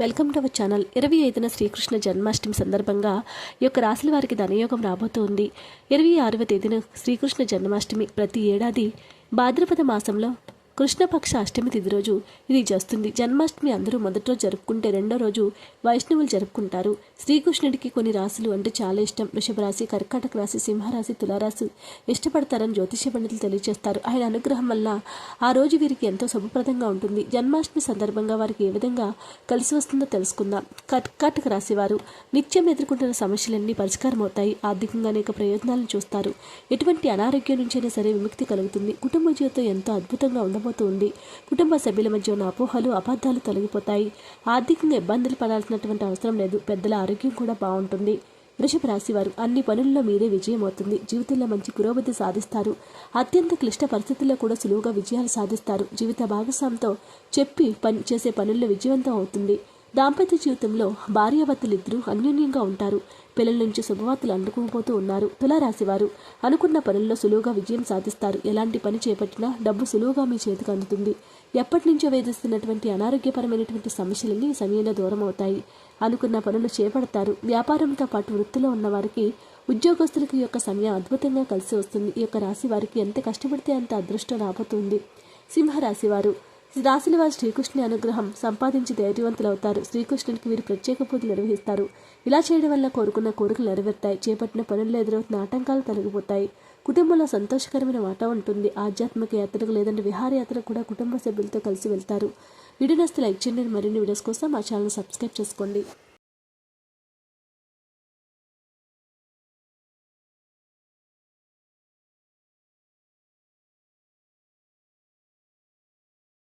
Welcome to our channel ఇరవై ఐదున శ్రీకృష్ణ జన్మాష్టమి సందర్భంగా ఈ యొక్క రాశుల వారికి ధనయోగం రాబోతోంది. ఇరవై ఆరవ తేదీన శ్రీకృష్ణ జన్మాష్టమి ప్రతి ఏడాది భాద్రపద మాసంలో కృష్ణపక్ష అష్టమి తిథి రోజు ఇది చేస్తుంది. జన్మాష్టమి అందరూ మొదటి రోజు జరుపుకుంటే రెండో రోజు వైష్ణవులు జరుపుకుంటారు. శ్రీకృష్ణుడికి కొన్ని రాశులు అంటే చాలా ఇష్టం. వృషభ రాశి కర్కాటక రాశి సింహరాశి తులారాశి ఇష్టపడతారని జ్యోతిష పండితులు తెలియజేస్తారు. ఆయన అనుగ్రహం వల్ల ఆ రోజు వీరికి ఎంతో శుభప్రదంగా ఉంటుంది. జన్మాష్టమి సందర్భంగా వారికి ఏ విధంగా కలిసి వస్తుందో తెలుసుకుందాం. కర్కాటక రాశి వారు నిత్యం ఎదుర్కొంటున్న సమస్యలన్నీ పరిష్కారం అవుతాయి. ఆర్థికంగా అనేక ప్రయోజనాలను చూస్తారు. ఎటువంటి అనారోగ్యం నుంచైనా సరే విముక్తి కలుగుతుంది. కుటుంబ జీవితం ఎంతో అద్భుతంగా ఉండబోతుంది. కుటుంబ సభ్యుల మధ్య ఉన్న అపోహలు అబద్ధాలు తొలగిపోతాయి. ఆర్థికంగా ఇబ్బందులు పడాల్సినటువంటి అవసరం లేదు. పెద్దల ఆరోగ్యం కూడా బాగుంటుంది. వృషభ రాశి వారు అన్ని పనుల్లో మీరే విజయం అవుతుంది జీవితంలో మంచి పురోగతి సాధిస్తారు. అత్యంత క్లిష్ట పరిస్థితుల్లో కూడా సులువుగా విజయాలు సాధిస్తారు. జీవిత భాగస్వామితో చెప్పి పని చేసే పనుల్లో విజయవంతం అవుతుంది. దాంపత్య జీవితంలో భార్యాభర్తలు ఇద్దరు అన్యోన్యంగా ఉంటారు. పిల్లల నుంచి శుభవార్తలు అందుకోబోతూ ఉన్నారు. తులారాశివారు అనుకున్న పనుల్లో సులువుగా విజయం సాధిస్తారు. ఎలాంటి పని చేపట్టినా డబ్బు సులువుగా మీ చేతికి అందుతుంది. ఎప్పటి నుంచో వేధిస్తున్నటువంటి అనారోగ్యపరమైనటువంటి సమస్యలన్నీ సమయంలో దూరం అవుతాయి అనుకున్న పనులు చేపడతారు. వ్యాపారంతో పాటు వృత్తిలో ఉన్న వారికి ఉద్యోగస్తులకి యొక్క సమయం అద్భుతంగా కలిసి వస్తుంది. ఈ యొక్క రాశి వారికి ఎంత కష్టపడితే అంత అదృష్టం రాబోతుంది. సింహరాశి వారు రాసిన వారి శ్రీకృష్ణుని అనుగ్రహం సంపాదించి ధైర్యవంతులవుతారు. శ్రీకృష్ణునికి వీరు ప్రత్యేక పూజలు నిర్వహిస్తారు. ఇలా చేయడం వల్ల కోరుకున్న కోరికలు నెరవేరుతాయి. చేపట్టిన పనుల్లో ఎదురవుతున్న ఆటంకాలు తొలగిపోతాయి. కుటుంబంలో సంతోషకరమైన మాట ఉంటుంది. ఆధ్యాత్మిక యాత్రకు లేదంటే విహారయాత్రకు కూడా కుటుంబ సభ్యులతో కలిసి వెళ్తారు. వీడియో నస్తే లైక్ చేయండి. మరిన్ని వీడియోస్ కోసం మా ఛానల్ సబ్స్క్రైబ్ చేసుకోండి.